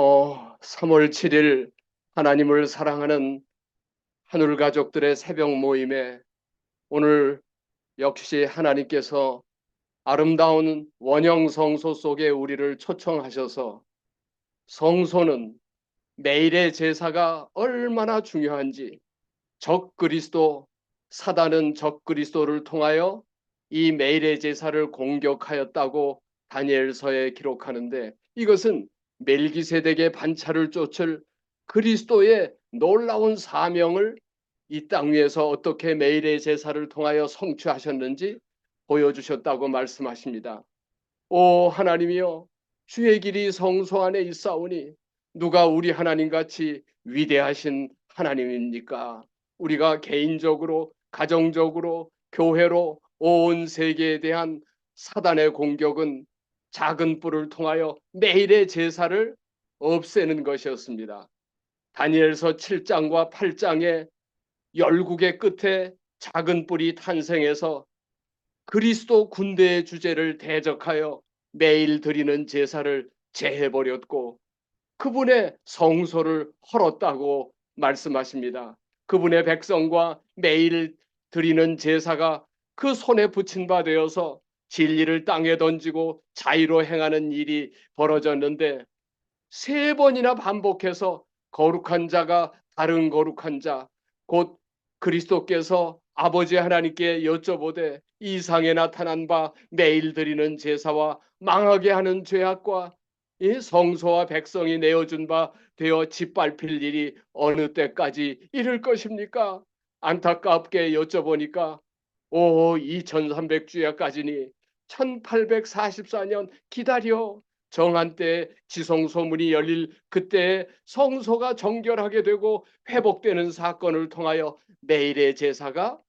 어, 3월 7일 하나님을 사랑하는 하늘 가족들의 새벽 모임에 오늘 역시 하나님께서 아름다운 원형 성소 속에 우리를 초청하셔서 성소는 매일의 제사가 얼마나 중요한지 적 그리스도 사단은 적 그리스도를 통하여 이 매일의 제사를 공격하였다고 다니엘서에 기록하는데 이것은 멜기세덱의 반차를 쫓을 그리스도의 놀라운 사명을 이 땅 위에서 어떻게 매일의 제사를 통하여 성취하셨는지 보여주셨다고 말씀하십니다. 오 하나님이여 주의 길이 성소 안에 있사오니 누가 우리 하나님 같이 위대하신 하나님입니까? 우리가 개인적으로 가정적으로 교회로 온 세계에 대한 사단의 공격은 작은 뿔을 통하여 매일의 제사를 없애는 것이었습니다. 다니엘서 7장과 8장의 열국의 끝에 작은 뿔이 탄생해서 그리스도 군대의 주제를 대적하여 매일 드리는 제사를 제해버렸고 그분의 성소를 헐었다고 말씀하십니다. 그분의 백성과 매일 드리는 제사가 그 손에 붙인 바 되어서 진리를 땅에 던지고 자유로 행하는 일이 벌어졌는데 세 번이나 반복해서 거룩한 자가 다른 거룩한 자, 곧 그리스도께서 아버지 하나님께 여쭤보되 이상에 나타난 바 매일 드리는 제사와 망하게 하는 죄악과 이 성소와 백성이 내어준 바 되어 짓밟힐 일이 어느 때까지 이를 것입니까? 안타깝게 여쭤보니까 오 2300주야까지니 1844년 기다려 정한 때 지성소문이 열릴 그때 성소가 정결하게 되고 회복되는 사건을 통하여 매일의 제사가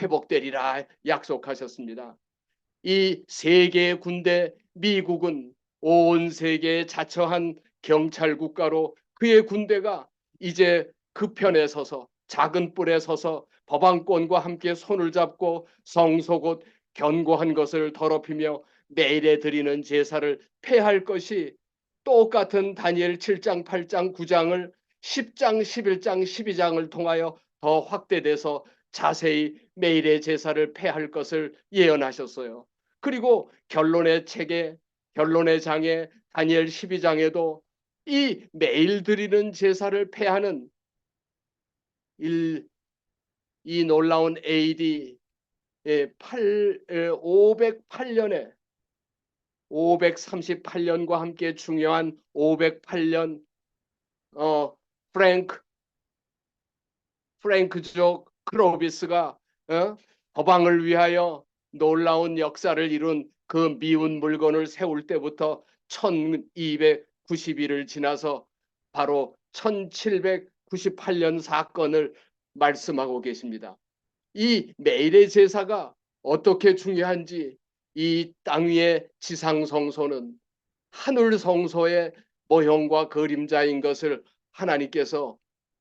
회복되리라 약속하셨습니다. 이 세계의 군대 미국은 온 세계에 자처한 경찰 국가로 그의 군대가 이제 그 편에 서서 작은 뿔에 서서 법안권과 함께 손을 잡고 성소 곧 견고한 것을 더럽히며 매일에 드리는 제사를 폐할 것이 똑같은 다니엘 7장, 8장, 9장을 10장, 11장, 12장을 통하여 더 확대돼서 자세히 매일의 제사를 폐할 것을 예언하셨어요. 그리고 결론의 책에 결론의 장에 다니엘 12장에도 이 매일 드리는 제사를 폐하는 일, 이 놀라운 AD 8, 508년에 538년과 함께 중요한 508년 어 프랭크 프랭크족 크로비스가 어? 법왕을 위하여 놀라운 역사를 이룬 그 미운 물건을 세울 때부터 1290일을 지나서 바로 1798년 사건을 말씀하고 계십니다. 이 매일의 제사가 어떻게 중요한지 이 땅 위의 지상 성소는 하늘 성소의 모형과 그림자인 것을 하나님께서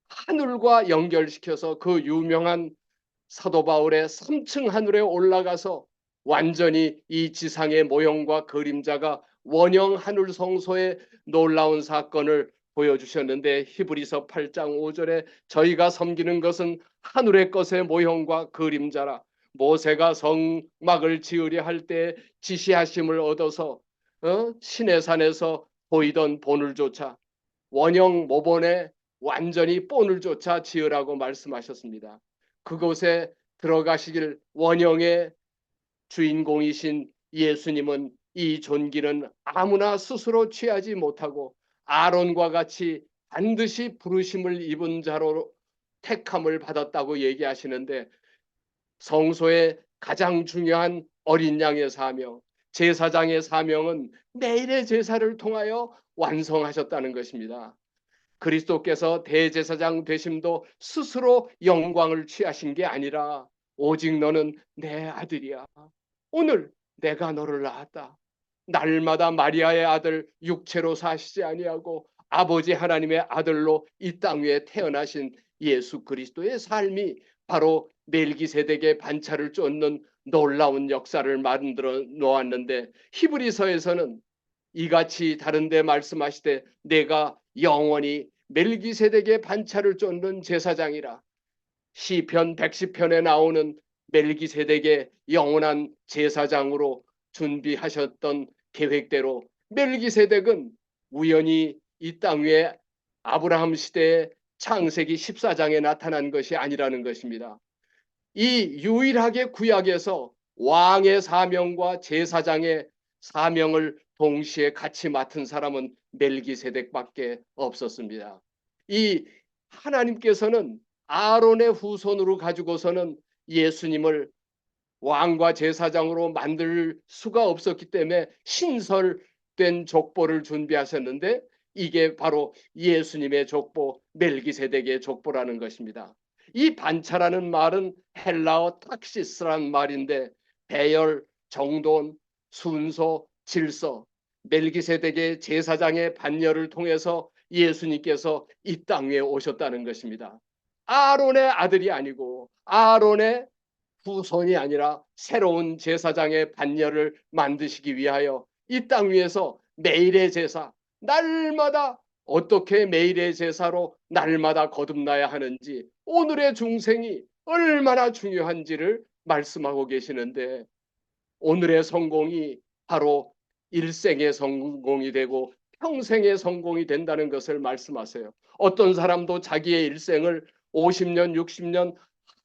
하늘과 연결시켜서 그 유명한 사도 바울의 3층 하늘에 올라가서 완전히 이 지상의 모형과 그림자가 원형 하늘 성소의 놀라운 사건을 보여주셨는데 히브리서 8장 5절에 저희가 섬기는 것은 하늘의 것의 모형과 그림자라 모세가 성막을 지으려 할 때 지시하심을 얻어서 어? 신의 산에서 보이던 본을 조차 원형 모본에 완전히 본을 조차 지으라고 말씀하셨습니다. 그곳에 들어가시길 원형의 주인공이신 예수님은 이 존귀는 아무나 스스로 취하지 못하고 아론과 같이 반드시 부르심을 입은 자로 택함을 받았다고 얘기하시는데 성소의 가장 중요한 어린 양의 사명, 제사장의 사명은 매일의 제사를 통하여 완성하셨다는 것입니다. 그리스도께서 대제사장 되심도 스스로 영광을 취하신 게 아니라 오직 너는 내 아들이야. 오늘 내가 너를 낳았다. 날마다 마리아의 아들 육체로 사시지 아니하고 아버지 하나님의 아들로 이 땅 위에 태어나신 예수 그리스도의 삶이 바로 멜기세덱의 반차를 쫓는 놀라운 역사를 만들어 놓았는데 히브리서에서는 이같이 다른데 말씀하시되 내가 영원히 멜기세덱의 반차를 쫓는 제사장이라. 시편 110편에 나오는 멜기세덱의 영원한 제사장으로 준비하셨던 계획대로 멜기세덱은 우연히 이 땅 위에 아브라함 시대의 창세기 14장에 나타난 것이 아니라는 것입니다. 이 유일하게 구약에서 왕의 사명과 제사장의 사명을 동시에 같이 맡은 사람은 멜기세덱밖에 없었습니다. 이 하나님께서는 아론의 후손으로 가지고서는 예수님을 왕과 제사장으로 만들 수가 없었기 때문에 신설된 족보를 준비하셨는데 이게 바로 예수님의 족보 멜기세덱의 족보라는 것입니다. 이 반차라는 말은 헬라어 탁시스란 말인데 배열, 정돈, 순서, 질서, 멜기세덱의 제사장의 반열을 통해서 예수님께서 이 땅에 오셨다는 것입니다. 아론의 아들이 아니고 아론의 후손이 아니라 새로운 제사장의 반열을 만드시기 위하여 이 땅 위에서 매일의 제사, 날마다 어떻게 매일의 제사로 날마다 거듭나야 하는지 오늘의 중생이 얼마나 중요한지를 말씀하고 계시는데 오늘의 성공이 바로 일생의 성공이 되고 평생의 성공이 된다는 것을 말씀하세요. 어떤 사람도 자기의 일생을 50년, 60년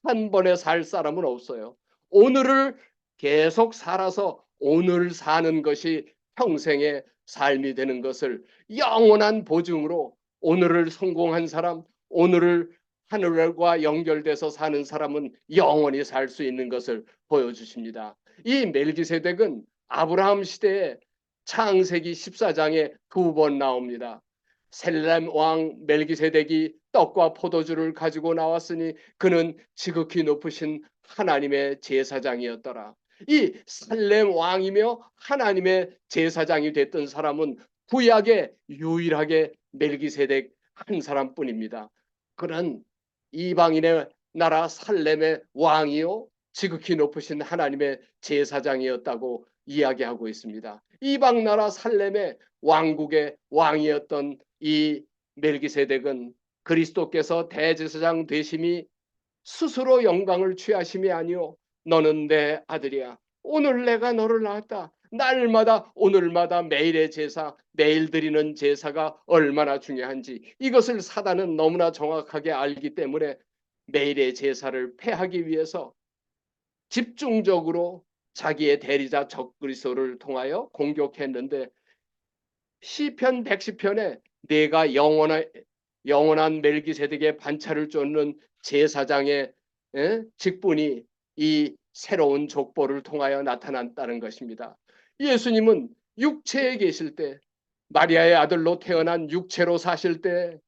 한 번에 살 사람은 없어요. 오늘을 계속 살아서 오늘 사는 것이 평생의 삶이 되는 것을 영원한 보증으로 오늘을 성공한 사람, 오늘을 하늘과 연결돼서 사는 사람은 영원히 살 수 있는 것을 보여주십니다. 이 멜기세덱은 아브라함 시대에 창세기 14장에 두 번 나옵니다. 셀렘 왕 멜기세덱이 떡과 포도주를 가지고 나왔으니 그는 지극히 높으신 하나님의 제사장이었더라. 이 살렘 왕이며 하나님의 제사장이 됐던 사람은 구약에 유일하게 멜기세덱 한 사람뿐입니다. 그는 이방인의 나라 살렘의 왕이요 지극히 높으신 하나님의 제사장이었다고 이야기하고 있습니다. 이방 나라 살렘의 왕국의 왕이었던 이 멜기세덱은 그리스도께서 대제사장 되심이 스스로 영광을 취하심이 아니요 너는 내 아들이야. 오늘 내가 너를 낳았다. 날마다 오늘마다 매일의 제사, 매일 드리는 제사가 얼마나 중요한지 이것을 사단은 너무나 정확하게 알기 때문에 매일의 제사를 폐하기 위해서 집중적으로 자기의 대리자 적그리스도를 통하여 공격했는데 시편 110편에 내가 영원한 영원한 멜기세덱의 반차를 쫓는 제사장의 에? 직분이 이 새로운 족보를 통하여 나타났다는 것입니다. 예수님은 육체에 계실 때 마리아의 아들로 태어난 육체로 사실 때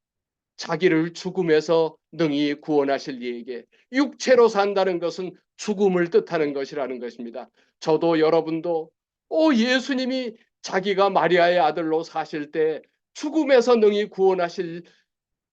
자기를 죽음에서 능히 구원하실 이에게 육체로 산다는 것은 죽음을 뜻하는 것이라는 것입니다. 저도 여러분도 오 예수님이 자기가 마리아의 아들로 사실 때 죽음에서 능히 구원하실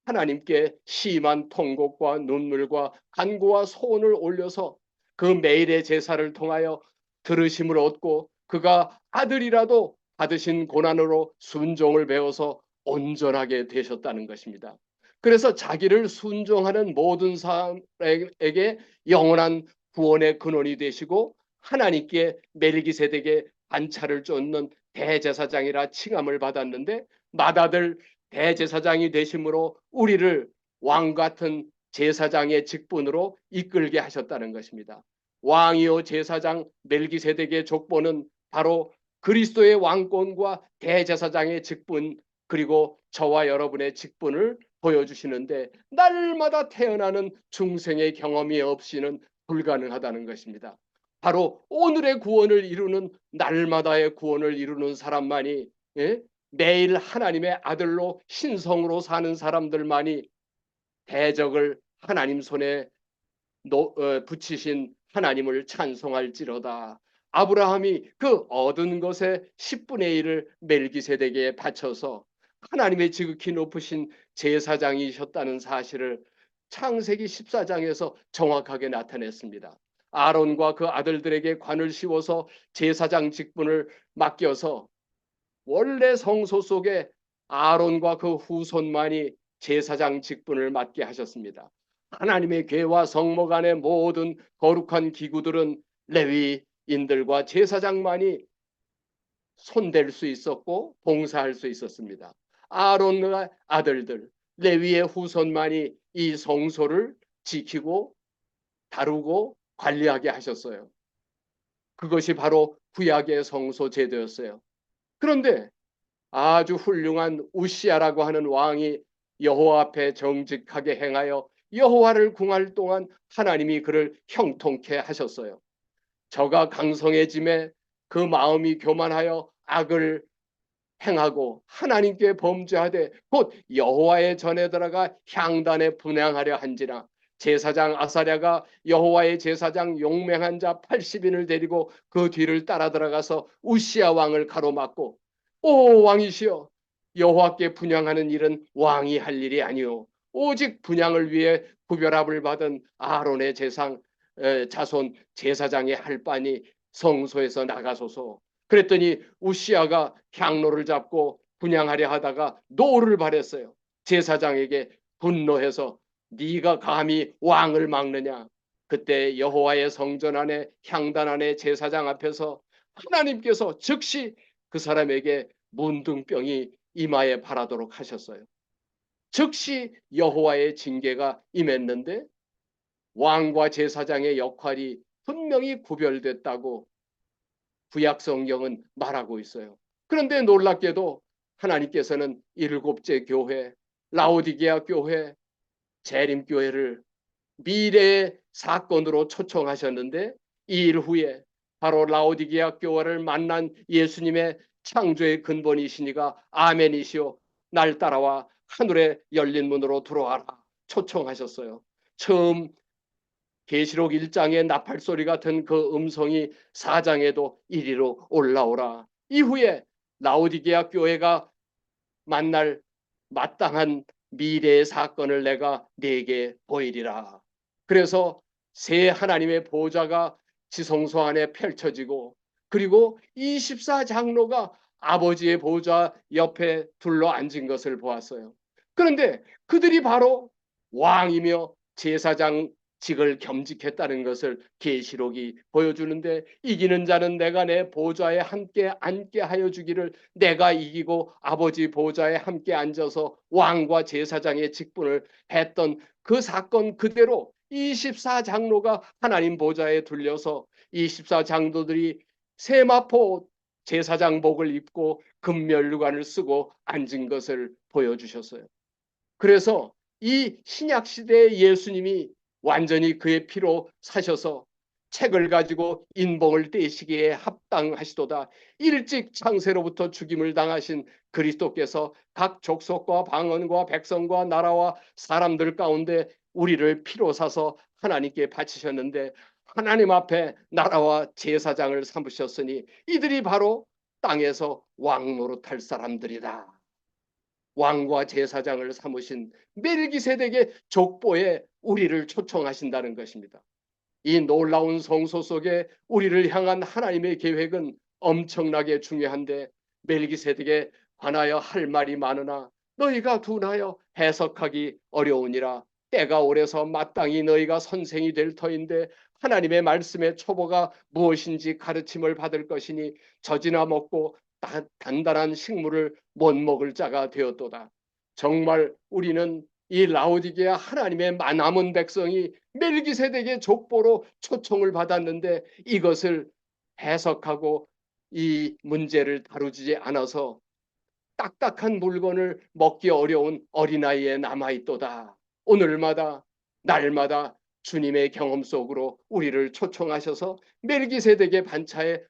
하나님께 심한 통곡과 눈물과 간구와 소원을 올려서 그 매일의 제사를 통하여 들으심을 얻고 그가 아들이라도 받으신 고난으로 순종을 배워서 온전하게 되셨다는 것입니다. 그래서 자기를 순종하는 모든 사람에게 영원한 구원의 근원이 되시고 하나님께 멜기세덱의 반차를 쫓는 대제사장이라 칭함을 받았는데 마다들 대제사장이 되심으로 우리를 왕 같은 제사장의 직분으로 이끌게 하셨다는 것입니다. 왕이요 제사장 멜기세덱의 족보는 바로 그리스도의 왕권과 대제사장의 직분 그리고 저와 여러분의 직분을 보여주시는데 날마다 태어나는 중생의 경험이 없이는 불가능하다는 것입니다. 바로 오늘의 구원을 이루는 날마다의 구원을 이루는 사람만이 예? 매일 하나님의 아들로 신성으로 사는 사람들만이 대적을 하나님 손에 노, 어, 붙이신 하나님을 찬송할지로다. 아브라함이 그 얻은 것의 10분의 1을 멜기세덱에 바쳐서 하나님의 지극히 높으신 제사장이셨다는 사실을 창세기 14장에서 정확하게 나타냈습니다. 아론과 그 아들들에게 관을 씌워서 제사장 직분을 맡겨서 원래 성소 속에 아론과 그 후손만이 제사장 직분을 맡게 하셨습니다. 하나님의 궤와 성목 안의 모든 거룩한 기구들은 레위인들과 제사장만이 손댈 수 있었고 봉사할 수 있었습니다. 아론의 아들들 레위의 후손만이 이 성소를 지키고 다루고 관리하게 하셨어요. 그것이 바로 구약의 성소 제도였어요. 그런데 아주 훌륭한 우시아라고 하는 왕이 여호와 앞에 정직하게 행하여 여호와를 궁할 동안 하나님이 그를 형통케 하셨어요. 저가 강성해짐에 그 마음이 교만하여 악을 행하고 하나님께 범죄하되 곧 여호와의 전에 들어가 향단에 분향하려 한지라 제사장 아사랴가 여호와의 제사장 용맹한 자 80인을 데리고 그 뒤를 따라 들어가서 우시아 왕을 가로막고 오 왕이시여 여호와께 분향하는 일은 왕이 할 일이 아니오. 오직 분향을 위해 구별함을 받은 아론의 제상 에, 자손 제사장이 할 바니 성소에서 나가소서. 그랬더니 우시아가 향로를 잡고 분향하려 하다가 노를 발했어요. 제사장에게 분노해서 네가 감히 왕을 막느냐 그때 여호와의 성전 안에 향단 안에 제사장 앞에서 하나님께서 즉시 그 사람에게 문둥병이 이마에 바라도록 하셨어요. 즉시 여호와의 징계가 임했는데 왕과 제사장의 역할이 분명히 구별됐다고 구약 성경은 말하고 있어요. 그런데 놀랍게도 하나님께서는 일곱째 교회, 라오디게아 교회, 재림교회를 미래의 사건으로 초청하셨는데 이 일 후에 바로 라오디게아 교회를 만난 예수님의 창조의 근본이시니가 아멘이시오 날 따라와 하늘에 열린 문으로 들어와라 초청하셨어요. 처음 계시록 1장의 나팔 소리 같은 그 음성이 4장에도 이리로 올라오라. 이후에 라오디게아 교회가 만날 마땅한 미래의 사건을 내가 네게 보이리라. 그래서 새 하나님의 보좌가 지성소 안에 펼쳐지고 그리고 24장로가 아버지의 보좌 옆에 둘러 앉은 것을 보았어요. 그런데 그들이 바로 왕이며 제사장 직을 겸직했다는 것을 계시록이 보여주는데 이기는 자는 내가 내 보좌에 함께 앉게 하여 주기를 내가 이기고 아버지 보좌에 함께 앉아서 왕과 제사장의 직분을 했던 그 사건 그대로 24장로가 하나님 보좌에 둘려서 24장로들이 세마포 제사장복을 입고 금멸류관을 쓰고 앉은 것을 보여주셨어요. 그래서 이 신약 시대의 예수님이 완전히 그의 피로 사셔서 책을 가지고 인봉을 떼시기에 합당하시도다. 일찍 창세로부터 죽임을 당하신 그리스도께서 각 족속과 방언과 백성과 나라와 사람들 가운데 우리를 피로 사서 하나님께 바치셨는데 하나님 앞에 나라와 제사장을 삼으셨으니 이들이 바로 땅에서 왕 노릇할 사람들이다. 왕과 제사장을 삼으신 멜기세덱의 족보에 우리를 초청하신다는 것입니다. 이 놀라운 성소 속에 우리를 향한 하나님의 계획은 엄청나게 중요한데 멜기세덱에 관하여 할 말이 많으나 너희가 둔하여 해석하기 어려우니라 때가 오래서 마땅히 너희가 선생이 될 터인데 하나님의 말씀의 초보가 무엇인지 가르침을 받을 것이니 젖이나 먹고 단단한 식물을 못 먹을 자가 되었도다. 정말 우리는 이 라오디게아 하나님의 남은 백성이 멜기세덱의 족보로 초청을 받았는데 이것을 해석하고 이 문제를 다루지 않아서 딱딱한 물건을 먹기 어려운 어린아이에 남아있도다. 오늘마다 날마다 주님의 경험 속으로 우리를 초청하셔서 멜기세덱의 반차에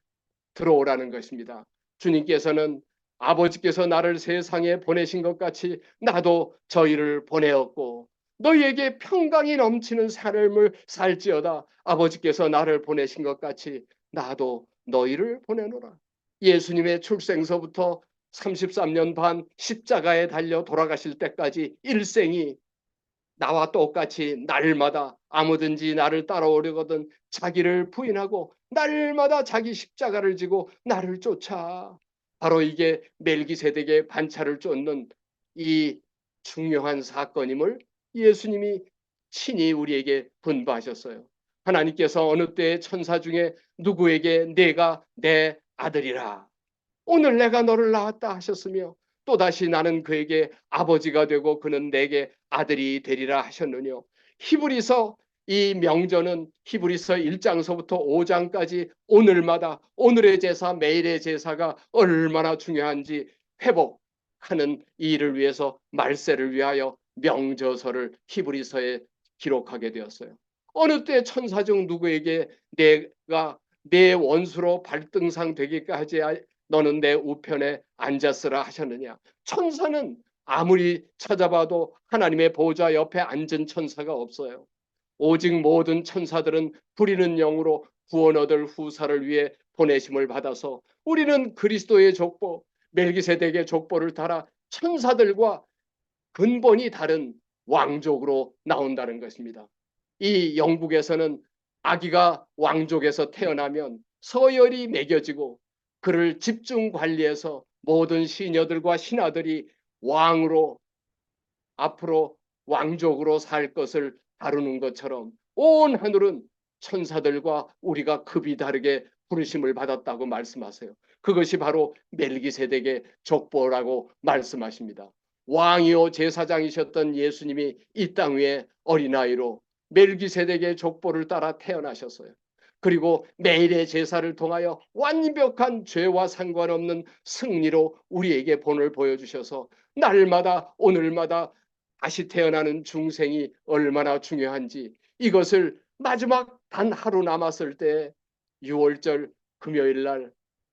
들어오라는 것입니다. 주님께서는 아버지께서 나를 세상에 보내신 것 같이 나도 저희를 보내었고 너희에게 평강이 넘치는 삶을 살지어다 아버지께서 나를 보내신 것 같이 나도 너희를 보내노라. 예수님의 출생서부터 33년 반 십자가에 달려 돌아가실 때까지 일생이 나와 똑같이 날마다 아무든지 나를 따라오려거든 자기를 부인하고 날마다 자기 십자가를 지고 나를 쫓아 바로 이게 멜기세덱의 반차를 쫓는 이 중요한 사건임을 예수님이 친히 우리에게 분부하셨어요. 하나님께서 어느 때의 천사 중에 누구에게 내가 내 아들이라 오늘 내가 너를 낳았다 하셨으며 또다시 나는 그에게 아버지가 되고 그는 내게 아들이 되리라 하셨느뇨. 히브리서 이 명절은 히브리서 1장서부터 5장까지 오늘마다 오늘의 제사 매일의 제사가 얼마나 중요한지 회복하는 이 일을 위해서 말세를 위하여 명저서를 히브리서에 기록하게 되었어요. 어느 때 천사 중 누구에게 내가 내 원수로 발등상 되기까지 너는 내 우편에 앉았으라 하셨느냐. 천사는 아무리 찾아봐도 하나님의 보좌 옆에 앉은 천사가 없어요. 오직 모든 천사들은 부리는 영으로 구원 얻을 후사를 위해 보내심을 받아서 우리는 그리스도의 족보, 멜기세덱의 족보를 따라 천사들과 근본이 다른 왕족으로 나온다는 것입니다. 이 영국에서는 아기가 왕족에서 태어나면 서열이 매겨지고 그를 집중 관리해서 모든 시녀들과 신하들이 왕으로 앞으로 왕족으로 살 것을 다루는 것처럼 온 하늘은 천사들과 우리가 급이 다르게 부르심을 받았다고 말씀하세요. 그것이 바로 멜기세덱의 족보라고 말씀하십니다. 왕이요 제사장이셨던 예수님이 이 땅 위에 어린아이로 멜기세덱의 족보를 따라 태어나셨어요. 그리고 매일의 제사를 통하여 완벽한 죄와 상관없는 승리로 우리에게 본을 보여주셔서 날마다 오늘마다 다시 태어나는 중생이 얼마나 중요한지 이것을 마지막 단 하루 남았을 때 6월절 금요일 날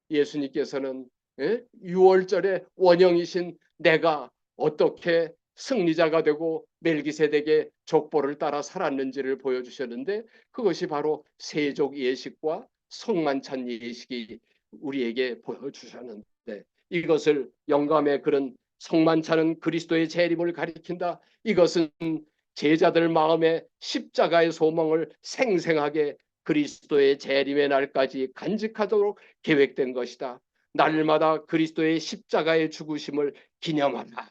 예수님께서는 예? 6월절의 원형이신 내가 어떻게 승리자가 되고 멜기세덱의 족보를 따라 살았는지를 보여주셨는데 그것이 바로 세족 예식과 성만찬 예식이 우리에게 보여주셨는데 이것을 영감의 그런 성만찬은 그리스도의 재림을 가리킨다. 이것은 제자들 마음에 십자가의 소망을 생생하게 그리스도의 재림의 날까지 간직하도록 계획된 것이다. 날마다 그리스도의 십자가의 죽으심을 기념하라.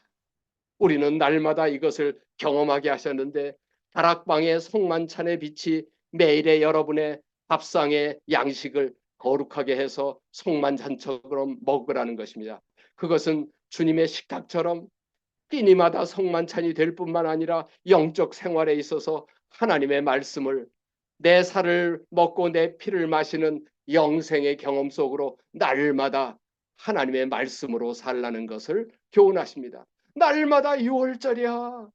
우리는 날마다 이것을 경험하게 하셨는데 다락방의 성만찬의 빛이 매일의 여러분의 밥상의 양식을 거룩하게 해서 성만찬처럼 먹으라는 것입니다. 그것은 주님의 식탁처럼 끼니마다 성만찬이 될 뿐만 아니라 영적 생활에 있어서 하나님의 말씀을 내 살을 먹고 내 피를 마시는 영생의 경험 속으로 날마다 하나님의 말씀으로 살라는 것을 교훈하십니다. 날마다 6월절이야.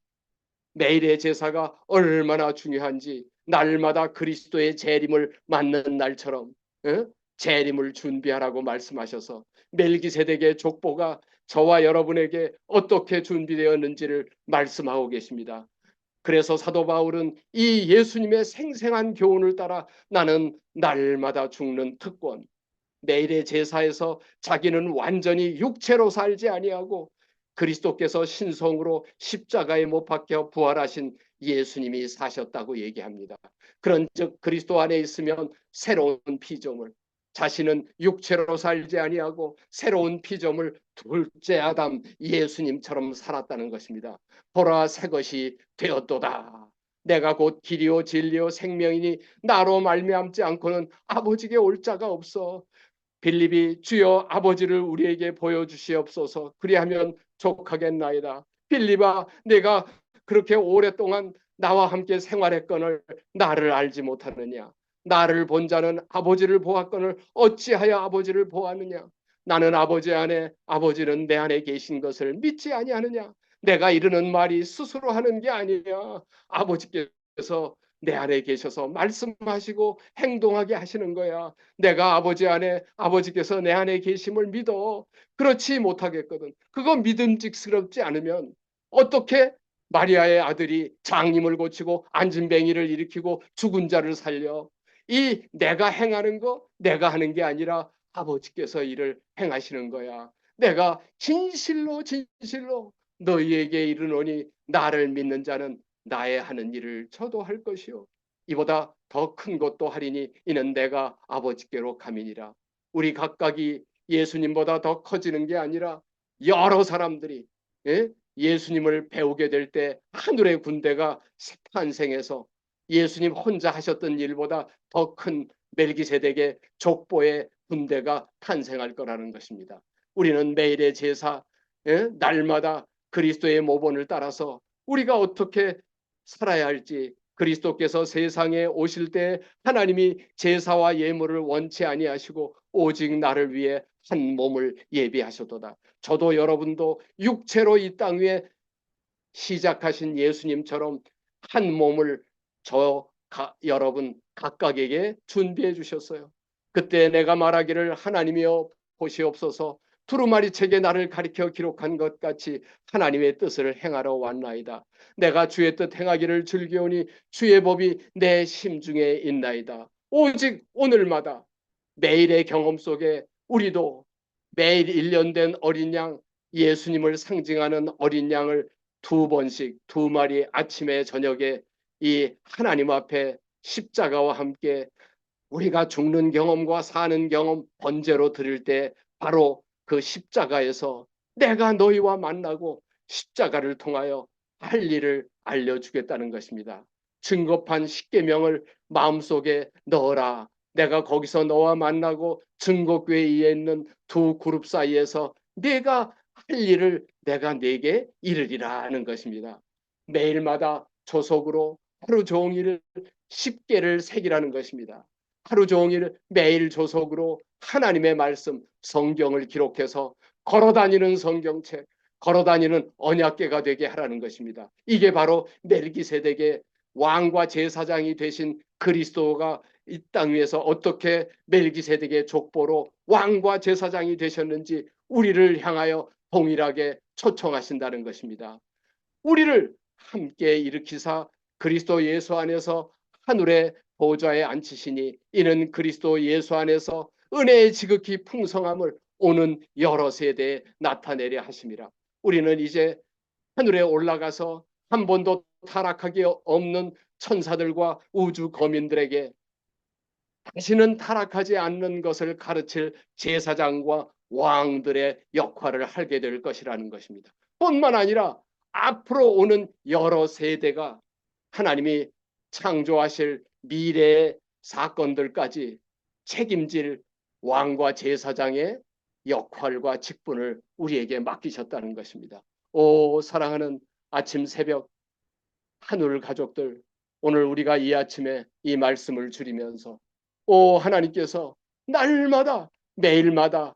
매일의 제사가 얼마나 중요한지 날마다 그리스도의 재림을 맞는 날처럼 에? 재림을 준비하라고 말씀하셔서 멜기세덱의 족보가 저와 여러분에게 어떻게 준비되었는지를 말씀하고 계십니다. 그래서 사도 바울은 이 예수님의 생생한 교훈을 따라 나는 날마다 죽는 특권, 매일의 제사에서 자기는 완전히 육체로 살지 아니하고 그리스도께서 신성으로 십자가에 못 박혀 부활하신 예수님이 사셨다고 얘기합니다. 그런즉 그리스도 안에 있으면 새로운 피조물, 자신은 육체로 살지 아니하고 새로운 피조물 둘째 아담 예수님처럼 살았다는 것입니다. 보라 새 것이 되었도다. 내가 곧 길이요 진리요 생명이니 나로 말미암지 않고는 아버지께 올 자가 없어. 빌립이 주여 아버지를 우리에게 보여주시옵소서 그리하면 족하겠나이다. 빌립아 내가 그렇게 오랫동안 나와 함께 생활했건을 나를 알지 못하느냐. 나를 본 자는 아버지를 보았건을 어찌하여 아버지를 보았느냐. 나는 아버지 안에 아버지는 내 안에 계신 것을 믿지 아니하느냐. 내가 이르는 말이 스스로 하는 게 아니냐. 아버지께서 내 안에 계셔서 말씀하시고 행동하게 하시는 거야. 내가 아버지 안에 아버지께서 내 안에 계심을 믿어. 그렇지 못하겠거든. 그거 믿음직스럽지 않으면 어떻게 마리아의 아들이 장님을 고치고 안진뱅이를 일으키고 죽은 자를 살려. 이 내가 행하는 거 내가 하는 게 아니라 아버지께서 이를 행하시는 거야. 내가 진실로 진실로 너희에게 이르노니 나를 믿는 자는 나의 하는 일을 저도 할 것이요 이보다 더 큰 것도 하리니 이는 내가 아버지께로 가미니라 우리 각각이 예수님보다 더 커지는 게 아니라 여러 사람들이 예? 예수님을 배우게 될 때 하늘의 군대가 탄생해서 예수님 혼자 하셨던 일보다 더 큰 멜기세덱의 족보의 군대가 탄생할 거라는 것입니다. 우리는 매일의 제사 예? 날마다 그리스도의 모본을 따라서 우리가 어떻게 살아야 할지 그리스도께서 세상에 오실 때 하나님이 제사와 예물을 원치 아니하시고 오직 나를 위해 한 몸을 예비하셨도다. 저도 여러분도 육체로 이 땅 위에 시작하신 예수님처럼 한 몸을 저 가, 여러분 각각에게 준비해 주셨어요. 그때 내가 말하기를 하나님이여 보시옵소서 두루마리 책에 나를 가리켜 기록한 것 같이 하나님의 뜻을 행하러 왔나이다. 내가 주의 뜻 행하기를 즐겨오니 주의 법이 내 심중에 있나이다. 오직 오늘마다 매일의 경험 속에 우리도 매일 1년 된 어린 양 예수님을 상징하는 어린 양을 두 번씩 두 마리 아침에 저녁에 이 하나님 앞에 십자가와 함께 우리가 죽는 경험과 사는 경험 번제로 드릴 때 바로 그 십자가에서 내가 너희와 만나고 십자가를 통하여 할 일을 알려주겠다는 것입니다. 증거판 십계명을 마음속에 넣어라. 내가 거기서 너와 만나고 증거교회 에 있는 두 그룹 사이에서 내가 할 일을 내가 내게 이르리라는 것입니다. 매일마다 조속으로 하루 종일 십계를 새기라는 것입니다. 하루 종일 매일 조속으로 하나님의 말씀 성경을 기록해서 걸어다니는 성경책, 걸어다니는 언약계가 되게 하라는 것입니다. 이게 바로 멜기세덱의 왕과 제사장이 되신 그리스도가 이 땅 위에서 어떻게 멜기세덱의 족보로 왕과 제사장이 되셨는지 우리를 향하여 동일하게 초청하신다는 것입니다. 우리를 함께 일으키사 그리스도 예수 안에서 하늘의 보좌에 앉히시니 이는 그리스도 예수 안에서 은혜의 지극히 풍성함을 오는 여러 세대에 나타내려 하심이라. 우리는 이제 하늘에 올라가서 한 번도 타락하기 없는 천사들과 우주 거민들에게 다시는 타락하지 않는 것을 가르칠 제사장과 왕들의 역할을 하게 될 것이라는 것입니다. 뿐만 아니라 앞으로 오는 여러 세대가 하나님이 창조하실 미래의 사건들까지 책임질 왕과 제사장의 역할과 직분을 우리에게 맡기셨다는 것입니다. 오 사랑하는 아침 새벽 하늘 가족들 오늘 우리가 이 아침에 이 말씀을 줄이면서 오 하나님께서 날마다 매일마다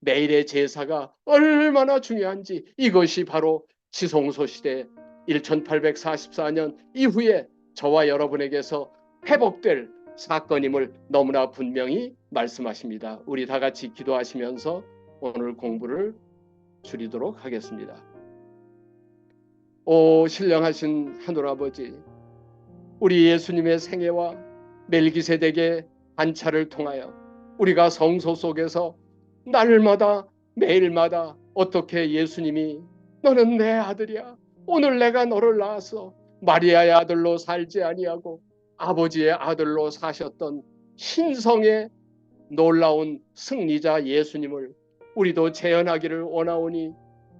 매일의 제사가 얼마나 중요한지 이것이 바로 지성소 시대 1844년 이후에 저와 여러분에게서 회복될 사건임을 너무나 분명히 말씀하십니다. 우리 다 같이 기도하시면서 오늘 공부를 줄이도록 하겠습니다. 오 신령하신 하늘 아버지 우리 예수님의 생애와 멜기세덱의 반차를 통하여 우리가 성소 속에서 날마다 매일마다 어떻게 예수님이 너는 내 아들이야 오늘 내가 너를 낳아서 마리아의 아들로 살지 아니하고 아버지의 아들로 사셨던 신성의 놀라운 승리자 예수님을 우리도 재현하기를 원하오니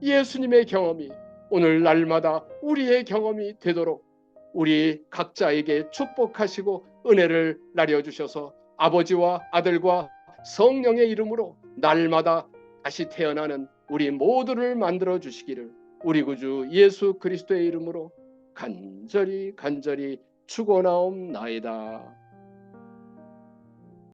예수님의 경험이 오늘 날마다 우리의 경험이 되도록 우리 각자에게 축복하시고 은혜를 나려 주셔서 아버지와 아들과 성령의 이름으로 날마다 다시 태어나는 우리 모두를 만들어 주시기를 우리 구주 예수 그리스도의 이름으로 간절히 간절히 축원하옵나이다.